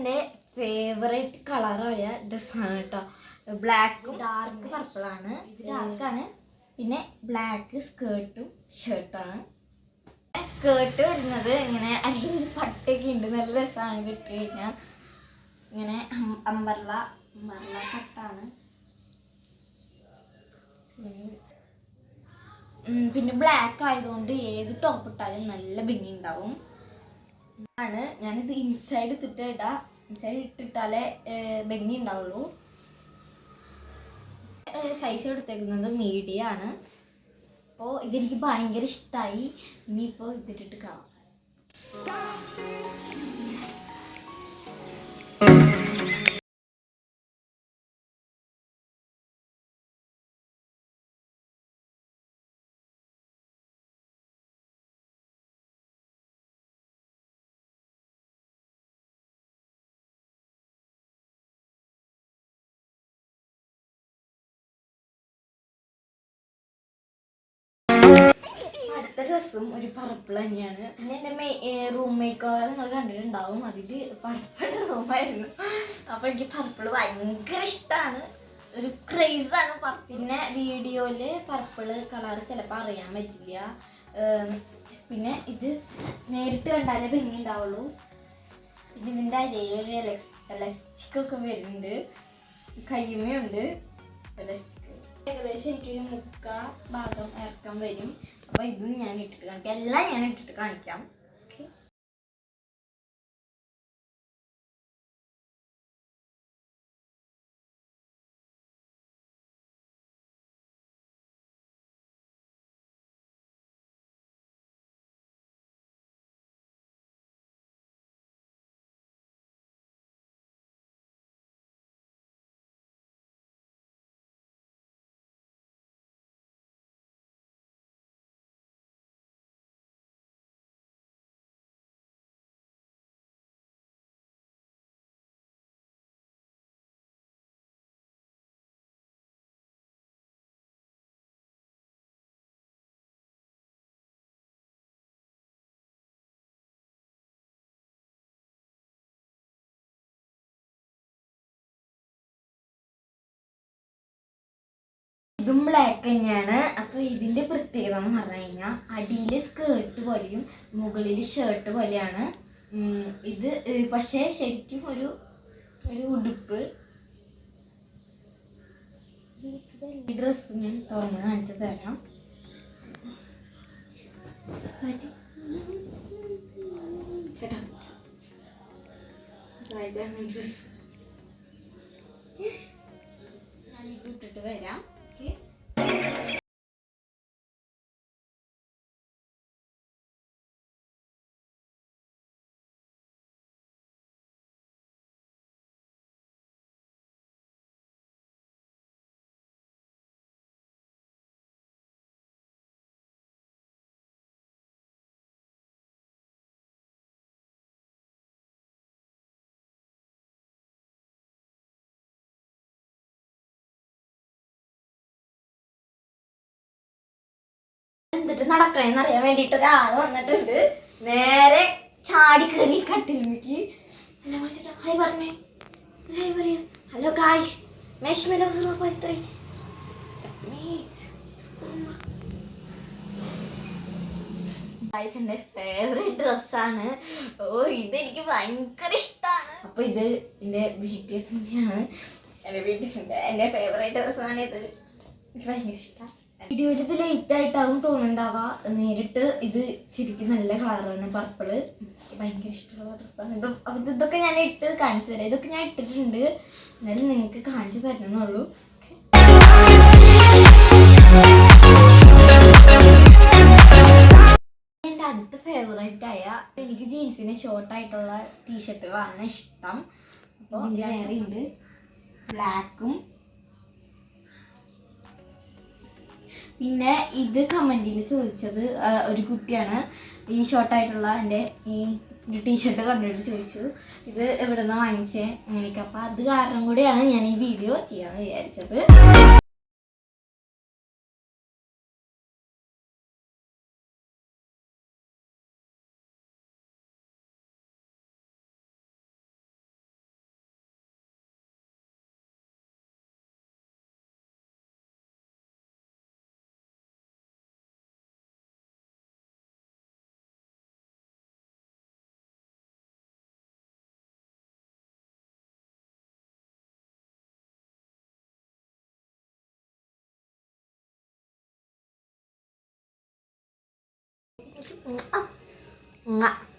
എന്റെ ഫേവറേറ്റ് കളറായ ഡ്രസ്സാണ് കേട്ടോ. ബ്ലാക്കും ഡാർക്ക് പർപ്പിളാണ് ഡാർക്ക് ഡാർക്കാണ് പിന്നെ ബ്ലാക്ക് സ്കേർട്ടും ഷർട്ടാണ് സ്കേർട്ട് വരുന്നത് ഇങ്ങനെ അല്ലെങ്കിൽ പട്ടൊക്കെ ഉണ്ട് നല്ല രസമാണ് കിട്ടി കഴിഞ്ഞാൽ ഇങ്ങനെ അമ്പർല അമ്പർല കട്ടാണ് പിന്നെ ബ്ലാക്ക് ആയതുകൊണ്ട് ഏത് ടോപ്പ് ഇട്ടാലും നല്ല ഭംഗി ഉണ്ടാവും ആണ്. ഞാനിത് ഇൻസൈഡ് ഇട്ടിട്ട് ഇടാം. ഇൻസൈഡ് ഇട്ടിട്ടാലേ ഭംഗി ഉണ്ടാവുള്ളൂ സൈസ് എടുത്തേക്കുന്നത് മീഡിയം ആണ്. അപ്പോൾ ഇതെനിക്ക് ഭയങ്കര ഇഷ്ടമായി ഇനിയിപ്പോൾ ഇതിട്ടിട്ട് കാണാം. അടുത്ത ഡ്രസ്സും ഒരു പർപ്പിൾ തന്നെയാണ്. പിന്നെ എന്റെ മേ റൂം മേക്ക് ഓവർ നിങ്ങൾ കണ്ടിട്ടുണ്ടാവും. അതിൽ പർപ്പിൾ റൂമായിരുന്നു. അപ്പോൾ എനിക്ക് പർപ്പിൾ ഭയങ്കര ഇഷ്ടമാണ് ഒരു ക്രേസാണ് പിന്നെ വീഡിയോയിൽ പർപ്പിൾ കളർ ചിലപ്പോൾ അറിയാൻ പറ്റില്ല. പിന്നെ ഇത് നേരിട്ട് കണ്ടാലേ ഭംഗി ഉണ്ടാവുള്ളൂ. പിന്നെ ഇതിന്റെ അരയൊരു ഇലക്ട്രിക്കൊക്കെ വരുന്നുണ്ട്. കയ്യുമയുണ്ട്. ഏകദേശം എനിക്കൊരു മുക്ക ഭാഗം ഇറക്കം വരും. അപ്പൊ ഇതും ഞാൻ ഇട്ടിട്ട് കാണിക്കാം. എല്ലാം ഞാൻ ഇട്ടിട്ട് കാണിക്കാം. ഇതും ബ്ലാക്ക് തന്നെയാണ് അപ്പൊ ഇതിന്റെ പ്രത്യേകത എന്ന് പറഞ്ഞു കഴിഞ്ഞാൽ അടിയിൽ സ്കേർട്ട് പോലെയും മുകളിൽ ഷർട്ട് പോലെയാണ്. ഇത് പക്ഷേ ശരിക്കും ഒരു ഒരു ഉടുപ്പ്. ഈ ഡ്രസ്സ് ഞാൻ തുറന്ന് കാണിച്ചു തരാം. ഇട്ടിട്ട് വരാം. എന്നിട്ട് നടക്കണേന്ന് അറിയാൻ വേണ്ടിട്ട് ഒരാൾ വന്നിട്ടുണ്ട്. നേരെ ചാടി കയറി കട്ടിലുമിക്ക് എല്ലാം വെച്ചിട്ട് ഹായ് പറഞ്ഞേ. ഹായ് പറയാ. ഹലോ ഗായ്സ് മേശ്മല പോയി ഗായ്സ് എന്റെ ഫേവറേറ്റ് ഡ്രസ്സാണ് ഓ ഇത് എനിക്ക് ഭയങ്കര ഇഷ്ടമാണ് അപ്പൊ ഇത് എന്റെ ബി ടി എസിന്റെയാണ് എന്റെ ബി ടി എസിന്റെ എന്റെ ഫേവറേറ്റ് ഡ്രസ്സാണ് ഇത്. എനിക്ക് ഭയങ്കര ഇഷ്ടമാണ് വീഡിയോയിൽ ഇത് ലേറ്റ് ആയിട്ടാവും തോന്നുന്നുണ്ടാവാ. നേരിട്ട് ഇത് ശരിക്കും നല്ല കളറാണ് പർപ്പിൾ എനിക്ക് ഭയങ്കര ഇഷ്ടമുള്ള ഡ്രസ്സാണ് ഇത് ഇതൊക്കെ ഞാൻ ഇട്ട് കാണിച്ചു തരാം. ഇതൊക്കെ ഞാൻ ഇട്ടിട്ടുണ്ട്. എന്നാലും നിങ്ങൾക്ക് കാണിച്ചു തരണമെന്നുള്ളൂ എന്റെ അടുത്ത ഫേവറേറ്റ് ആയ എനിക്ക് ജീൻസിന് ഷോർട്ട് ആയിട്ടുള്ള ടീഷർട്ട് ടീഷർട്ടുകളാണ് ഇഷ്ടം. അപ്പോൾ വേറെ ഉണ്ട് ബ്ലാക്കും പിന്നെ ഇത് കമന്റിൽ ചോദിച്ചത് ഒരു കുട്ടിയാണ്. ഈ ഷോർട്ടായിട്ടുള്ള എന്റെ ഈ ടീഷർട്ട് കണ്ടിട്ട് ചോദിച്ചു ഇത് എവിടെ നിന്നാണ് വാങ്ങിച്ചേ? അങ്ങനെയൊക്കെ. അപ്പോൾ അത് കാരണം കൂടിയാണ് ഞാൻ ഈ വീഡിയോ ചെയ്യാമെന്ന് വിചാരിച്ചത്. 嗯啊，嗯啊。